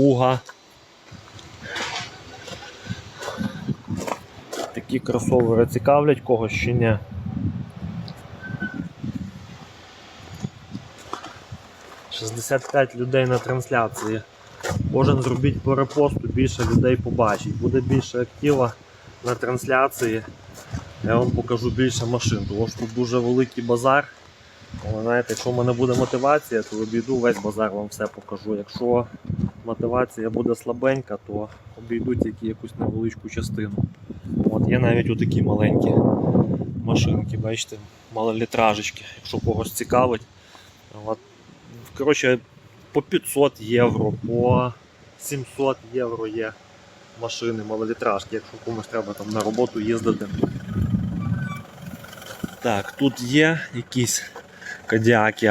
Куга. Такі кросовери цікавлять когось чи ні. «65 людей на трансляції. Кожен зробіть по репосту, більше людей побачить. Буде більше актива на трансляції. Я вам покажу більше машин, тому що тут дуже великий базар. Але знаєте, якщо в мене буде мотивація, то обійду весь базар, вам все покажу. Якщо мотивація буде слабенька, то обійду тільки якусь невеличку частину. От є навіть отакі маленькі машинки, бачите, малолітражечки, якщо когось цікавить. От, коротше, по 500 євро, по 700 євро є машини малолітражки, якщо комусь треба там на роботу їздити. Так, тут є якісь кадіаки,